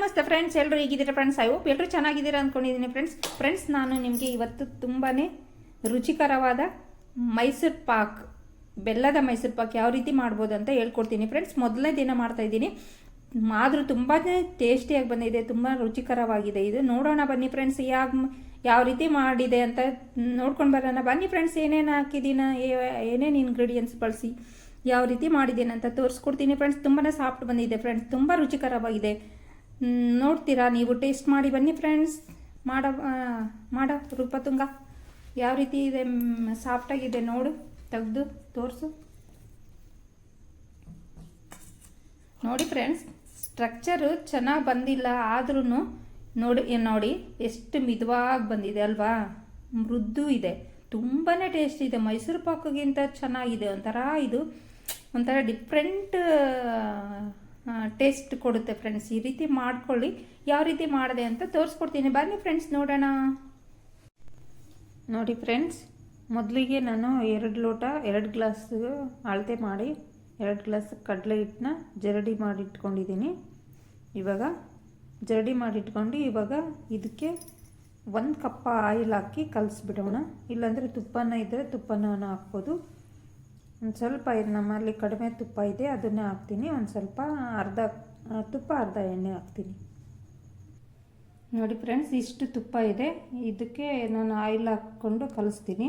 ನಮಸ್ತೆ ಫ್ರೆಂಡ್ಸ್ ಎಲ್ಲರೂ ಹೇಗಿದ್ದೀರಾ ಫ್ರೆಂಡ್ಸ್ ಐ ಹೋಪ್ ಎಲ್ಲರೂ ಚೆನ್ನಾಗಿದ್ದೀರಾ ಅಂದ್ಕೊಂಡಿದ್ದೀನಿ ಫ್ರೆಂಡ್ಸ್ ಫ್ರೆಂಡ್ಸ್ ನಾನು ನಿಮಗೆ ಇವತ್ತು ತುಂಬಾ ರುಚಿಕರವಾದ ಮೈಸೂರು ಪಾಕ್, ಬೆಲ್ಲದ ಮೈಸೂರು ಪಾಕ್ ಯಾವ ರೀತಿ ಮಾಡ್ಬೋದು ಅಂತ ಹೇಳ್ಕೊಡ್ತೀನಿ ಫ್ರೆಂಡ್ಸ್ ಮೊದಲನೇ ದಿನ ಮಾಡ್ತಾ ಇದ್ದೀನಿ. ಆದರೂ ತುಂಬಾ ಟೇಸ್ಟಿಯಾಗಿ ಬಂದಿದೆ, ತುಂಬ ರುಚಿಕರವಾಗಿದೆ ಇದು. ನೋಡೋಣ ಬನ್ನಿ ಫ್ರೆಂಡ್ಸ್ ಯಾವ ಯಾವ ರೀತಿ ಮಾಡಿದೆ ಅಂತ ನೋಡ್ಕೊಂಡು ಬರೋಣ. ಬನ್ನಿ ಫ್ರೆಂಡ್ಸ್ ಏನೇನು ಹಾಕಿದ್ದೀನ, ಏನೇನು ಇಂಗ್ರೀಡಿಯೆಂಟ್ಸ್ ಬಳಸಿ ಯಾವ ರೀತಿ ಮಾಡಿದ್ದೀನಿ ಅಂತ ತೋರಿಸ್ಕೊಡ್ತೀನಿ ಫ್ರೆಂಡ್ಸ್ ತುಂಬಾ ಸಾಫ್ಟ್ ಬಂದಿದೆ ಫ್ರೆಂಡ್ಸ್ ತುಂಬ ರುಚಿಕರವಾಗಿದೆ. ನೋಡ್ತೀರಾ? ನೀವು ಟೇಸ್ಟ್ ಮಾಡಿ ಬನ್ನಿ ಫ್ರೆಂಡ್ಸ್ ಮಾಡ ಮಾಡ, ರೂಪತುಂಗ. ಯಾವ ರೀತಿ ಇದೆ? ಸಾಫ್ಟಾಗಿದೆ ನೋಡು. ತೆಗೆದು, ತೋರಿಸು. ನೋಡಿ ಫ್ರೆಂಡ್ಸ್ ಸ್ಟ್ರಕ್ಚರು ಚೆನ್ನಾಗಿ ಬಂದಿಲ್ಲ ಆದ್ರೂ ನೋಡಿ ನೋಡಿ, ಎಷ್ಟು ಮಿದುವಾಗಿ ಬಂದಿದೆ ಅಲ್ವಾ? ಮೃದು ಇದೆ. ತುಂಬಾ ಟೇಸ್ಟ್ ಇದೆ. ಮೈಸೂರು ಪಾಕಗಿಂತ ಚೆನ್ನಾಗಿದೆ. ಒಂಥರ ಇದು, ಒಂಥರ ಡಿಫ್ರೆಂಟ್ ಟೇಸ್ಟ್ ಕೊಡುತ್ತೆ ಫ್ರೆಂಡ್ಸ್ ಈ ರೀತಿ ಮಾಡ್ಕೊಳ್ಳಿ. ಯಾವ ರೀತಿ ಮಾಡಿದೆ ಅಂತ ತೋರಿಸ್ಕೊಡ್ತೀನಿ. ಬನ್ನಿ ಫ್ರೆಂಡ್ಸ್ ನೋಡೋಣ. ನೋಡಿ ಫ್ರೆಂಡ್ಸ್ ಮೊದಲಿಗೆ ನಾನು ಎರಡು ಲೋಟ, ಎರಡು ಗ್ಲಾಸ್ ಅಳತೆ ಮಾಡಿ, ಎರಡು ಗ್ಲಾಸ್ ಕಡಲೆ ಹಿಟ್ಟನ್ನ ಜರಡಿ ಮಾಡಿ ಇಟ್ಕೊಂಡಿದ್ದೀನಿ. ಇವಾಗ ಜರಡಿ ಮಾಡಿಟ್ಕೊಂಡು ಇವಾಗ ಇದಕ್ಕೆ ಒಂದು ಕಪ್ಪ ಆಯಿಲ್ ಹಾಕಿ ಕಲಸಿಬಿಡೋಣ. ಇಲ್ಲಾಂದರೆ ತುಪ್ಪನ ಇದ್ದರೆ ತುಪ್ಪನ ಹಾಕ್ಬೋದು. ಒಂದು ಸ್ವಲ್ಪ ನಮ್ಮಲ್ಲಿ ಕಡಿಮೆ ತುಪ್ಪ ಇದೆ, ಅದನ್ನೇ ಹಾಕ್ತೀನಿ. ಒಂದು ಸ್ವಲ್ಪ ಅರ್ಧ ತುಪ್ಪ ಅರ್ಧ ಎಣ್ಣೆ ಹಾಕ್ತೀನಿ. ನೋಡಿ ಫ್ರೆಂಡ್ಸ್, ಇಷ್ಟು ತುಪ್ಪ ಇದೆ. ಇದಕ್ಕೆ ನಾನು ಆಯಿಲ್ ಹಾಕ್ಕೊಂಡು ಕಲಿಸ್ತೀನಿ.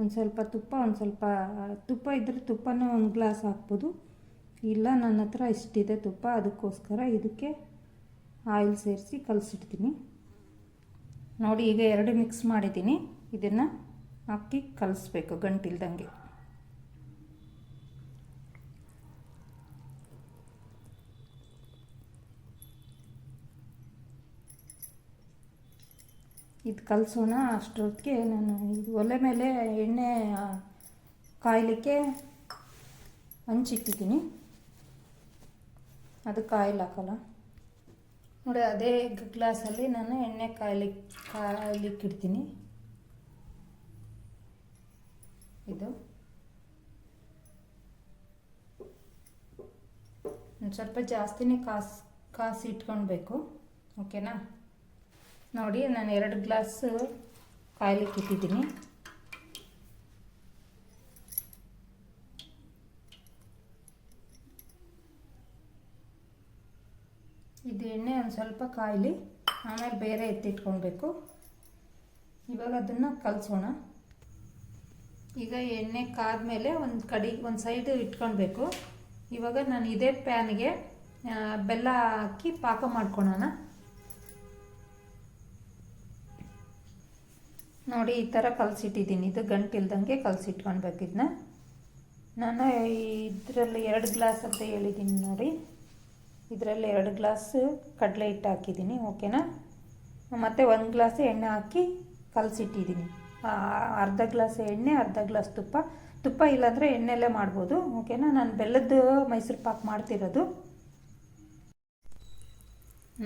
ಒಂದು ಸ್ವಲ್ಪ ತುಪ್ಪ, ಒಂದು ಸ್ವಲ್ಪ, ತುಪ್ಪ ಇದ್ದರೆ ತುಪ್ಪನೇ ಒಂದು ಗ್ಲಾಸ್ ಹಾಕ್ಬೋದು. ಇಲ್ಲ, ನನ್ನ ಹತ್ರ ಇಷ್ಟಿದೆ ತುಪ್ಪ, ಅದಕ್ಕೋಸ್ಕರ ಇದಕ್ಕೆ ಆಯಿಲ್ ಸೇರಿಸಿ ಕಲಸಿಡ್ತೀನಿ. ನೋಡಿ, ಈಗ ಎರಡು ಮಿಕ್ಸ್ ಮಾಡಿದ್ದೀನಿ. ಇದನ್ನು ಹಾಕಿ ಕಲಿಸ್ಬೇಕು ಗಂಟಿಲ್ದಂಗೆ. ಇದು ಕಲಸೋಣ ಅಷ್ಟೊತ್ತಿಗೆ ನಾನು ಇದು ಒಲೆ ಮೇಲೆ ಎಣ್ಣೆ ಕಾಯಲಿಕ್ಕೆ ಹಂಚಿಟ್ಟಿದ್ದೀನಿ ಅದು ಕಾಯಿಲ್ ಹಾಕಲ್ಲ. ನೋಡಿ, ಅದೇ ಗ್ಲಾಸಲ್ಲಿ ನಾನು ಎಣ್ಣೆ ಕಾಯ್ಲಿಕ್ಕೆ ಕಾಯಲಿಕ್ಕಿಡ್ತೀನಿ. ಇದು. ಒಂದು ಸ್ವಲ್ಪ ಜಾಸ್ತಿನೇ ಕಾಸು ಕಾಸು ಇಟ್ಕೊಳ್ಬೇಕು ಓಕೆನಾ? ನೋಡಿ, ನಾನು ಎರಡು ಗ್ಲಾಸ್ ಕಾಯ್ಲಿಕ್ಕೆ ಇಟ್ಟಿದ್ದೀನಿ. ಇದು ಎಣ್ಣೆ ಒಂದು ಸ್ವಲ್ಪ ಕಾಯಲಿ, ಆಮೇಲೆ ಬೇರೆ ಎತ್ತಿಟ್ಕೊಳ್ಬೇಕು. ಇವಾಗ ಅದನ್ನು ಕಲಸೋಣ. ಈಗ ಎಣ್ಣೆ ಕಾದ್ಮೇಲೆ ಒಂದು ಕಡಿ, ಒಂದು ಸೈಡ್ ಇಟ್ಕೊಳ್ಬೇಕು. ಇವಾಗ ನಾನು ಇದೇ ಪ್ಯಾನ್ಗೆ ಬೆಲ್ಲ ಹಾಕಿ ಪಾಕ ಮಾಡ್ಕೊಳೋಣ. ನೋಡಿ, ಈ ಥರ ಕಲಸಿಟ್ಟಿದ್ದೀನಿ. ಇದು ಗಂಟಿಲ್ದಂಗೆ ಕಲಸಿಟ್ಕೊಳ್ಬೇಕು ಇದನ್ನ ನಾನು ಇದರಲ್ಲಿ ಎರಡು ಗ್ಲಾಸ್ ಅಂತ ಹೇಳಿದ್ದೀನಿ ನೋಡಿ. ಇದರಲ್ಲಿ ಎರಡು ಗ್ಲಾಸ್ ಕಡಲೆ ಹಿಟ್ಟು ಹಾಕಿದ್ದೀನಿ, ಓಕೆನಾ? ಮತ್ತು ಒಂದು ಗ್ಲಾಸ್ ಎಣ್ಣೆ ಹಾಕಿ ಕಲಸಿಟ್ಟಿದ್ದೀನಿ. ಅರ್ಧ ಗ್ಲಾಸ್ ಎಣ್ಣೆ, ಅರ್ಧ ಗ್ಲಾಸ್ ತುಪ್ಪ. ತುಪ್ಪ ಇಲ್ಲಾಂದರೆ ಎಣ್ಣೆಲ್ಲೇ ಮಾಡ್ಬೋದು, ಓಕೆನಾ? ನಾನು ಬೆಲ್ಲದ್ದು ಮೈಸೂರು ಪಾಕ್ ಮಾಡ್ತಿರೋದು.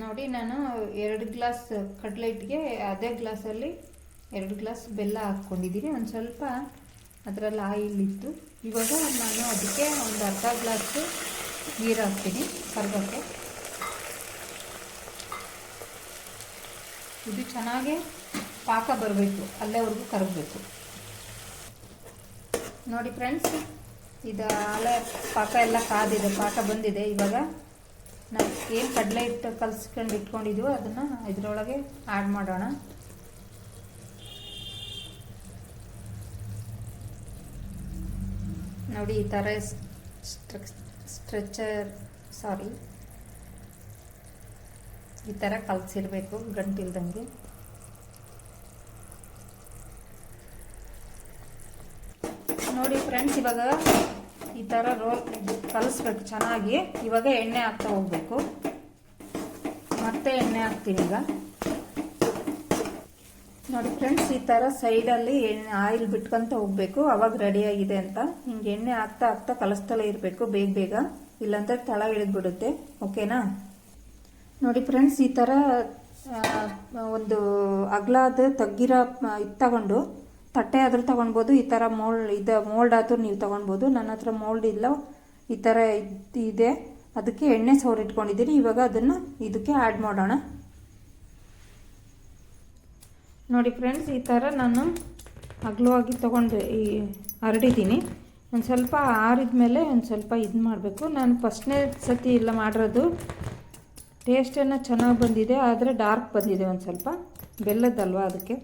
ನೋಡಿ, ನಾನು ಎರಡು ಗ್ಲಾಸ್ ಕಡಲೆ ಹಿಟ್ಟಿಗೆ ಅದೇ ಗ್ಲಾಸಲ್ಲಿ ಎರಡು ಗ್ಲಾಸ್ ಬೆಲ್ಲ ಹಾಕ್ಕೊಂಡಿದ್ದೀನಿ. ಒಂದು ಸ್ವಲ್ಪ ಅದರಲ್ಲಿ ಆಯಿಲ್ ಇತ್ತು ಇವಾಗ ನಾನು ಅದಕ್ಕೆ ಒಂದು ಅರ್ಧ ಗ್ಲಾಸು ನೀರು ಹಾಕ್ತೀನಿ ಕರ್ಬಕ್ಕೆ ಇದು ಚೆನ್ನಾಗಿ ಪಾಕ ಬರಬೇಕು, ಅಲ್ಲೇವರೆಗೂ ಕರಗಬೇಕು. ನೋಡಿ ಫ್ರೆಂಡ್ಸ್, ಇದು ಅಲೆ ಪಾಕ ಎಲ್ಲ ಕಾದಿದೆ, ಪಾಕ ಬಂದಿದೆ. ಇವಾಗ ನಾವು ಏನು ಕಡಲೆ ಹಿಟ್ಟು ಕಲಿಸ್ಕೊಂಡು ಇಟ್ಕೊಂಡಿದ್ದೀವೋ ಅದನ್ನು ಇದರೊಳಗೆ ಆ್ಯಡ್ ಮಾಡೋಣ. ನೋಡಿ, ಈ ಥರ ಸ್ಟ್ರೆಚರ್ ಸಾರಿ. ಈ ಥರ ಕಲಸಿರ್ಬೇಕು, ಗಂಟಿಲ್ದಂಗೆ. ನೋಡಿ ಫ್ರೆಂಡ್ಸ್, ಇವಾಗ ಈ ಥರ ರೋಲ್ ಕಲಿಸ್ಬೇಕು ಚೆನ್ನಾಗಿ. ಇವಾಗ ಎಣ್ಣೆ ಹಾಕ್ತಾ ಹೋಗ್ಬೇಕು. ಮತ್ತೆ ಎಣ್ಣೆ ಹಾಕ್ತೀನಿ ಈಗ. ನೋಡಿ ಫ್ರೆಂಡ್ಸ್ ಈ ಥರ ಸೈಡಲ್ಲಿ ಎಣ್ಣೆ ಆಯಿಲ್ ಬಿಟ್ಕೊಂತ ಹೋಗ್ಬೇಕು. ಅವಾಗ ರೆಡಿಯಾಗಿದೆ ಅಂತ. ಹಿಂಗೆ ಎಣ್ಣೆ ಹಾಕ್ತಾ ಹಾಕ್ತಾ ಕಲಿಸ್ತಲೇ ಇರಬೇಕು ಬೇಗ ಬೇಗ. ಇಲ್ಲಾಂದ್ರೆ ತಳ ಇಳಿದ್ಬಿಡುತ್ತೆ. ಓಕೆನಾ ನೋಡಿ ಫ್ರೆಂಡ್ಸ್ ಈ ಆ, ಒಂದು ಅಗ್ಲಾದ ತಗ್ಗಿರೋ ಇದು ತಗೊಂಡು ತಟ್ಟೆ ಆದರೂ ತಗೊಳ್ಬೋದು ಈ ಥರ ಮೋಲ್ಡ್ ಇದು ಮೋಲ್ಡ್ ಆದರೂ ನೀವು ತಗೊಳ್ಬೋದು ನನ್ನ ಹತ್ರ ಮೋಲ್ಡ್ ಇಲ್ಲ. ಈ ಥರ ಇದ್- ಅದಕ್ಕೆ ಎಣ್ಣೆ ಸವರಿಟ್ಕೊಂಡಿದ್ದೀನಿ ಇವಾಗ ಅದನ್ನು ಇದಕ್ಕೆ ಆ್ಯಡ್ ಮಾಡೋಣ. ನೋಡಿ ಫ್ರೆಂಡ್ಸ್ ಈ ಥರ ನಾನು ಅಗಲವಾಗಿ ತೊಗೊಂಡು ಈ ಹರಡಿದ್ದೀನಿ. ಒಂದು ಸ್ವಲ್ಪ ಆರಿದ ಮೇಲೆ ಒಂದು ಸ್ವಲ್ಪ ಇದು ಮಾಡಬೇಕು. ನಾನು ಫಸ್ಟ್ನೇ ಸತಿ ಇಲ್ಲ ಮಾಡಿರೋದು ಟೇಸ್ಟನ್ನು ಚೆನ್ನಾಗಿ ಬಂದಿದೆ, ಆದರೆ ಡಾರ್ಕ್ ಬಂದಿದೆ ಒಂದು ಸ್ವಲ್ಪ. ಬೆಲ್ಲದಲ್ವ ಅದಕ್ಕೆ?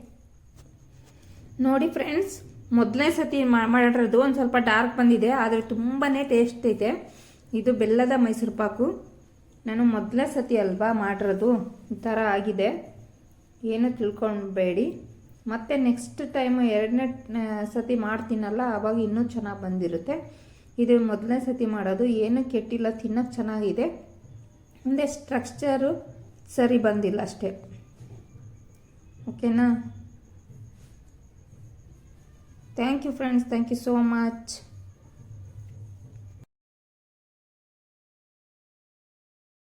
ನೋಡಿ ಫ್ರೆಂಡ್ಸ್ ಮೊದಲನೇ ಸತಿ ಮಾಡಿರೋದು ಒಂದು ಸ್ವಲ್ಪ ಡಾರ್ಕ್ ಬಂದಿದೆ, ಆದರೆ ತುಂಬಾ ಟೇಸ್ಟ್ ಐತೆ. ಇದು ಬೆಲ್ಲದ ಮೈಸೂರು ಪಾಕು. ನಾನು ಮೊದಲನೇ ಸತಿ ಅಲ್ವಾ ಮಾಡಿರೋದು? ಈ ಥರ ಆಗಿದೆ. ಏನು ತಿಳ್ಕೊಬೇಡಿ ಮತ್ತು ನೆಕ್ಸ್ಟ್ ಟೈಮ್ ಎರಡನೇ ಸತಿ ಮಾಡ್ತೀನಲ್ಲ ಆವಾಗ ಇನ್ನೂ ಚೆನ್ನಾಗಿ ಬಂದಿರುತ್ತೆ. ಇದು ಮೊದಲನೇ ಸತಿ ಮಾಡೋದು, ಏನು ಕೆಟ್ಟಿಲ್ಲ ತಿನ್ನೋಕ್ಕೆ ಚೆನ್ನಾಗಿದೆ. ಮುಂದೆ ಸ್ಟ್ರಕ್ಚರು ಸರಿ ಬಂದಿಲ್ಲ ಅಷ್ಟೇ. ಓಕೆನಾ thank you friends thank you so much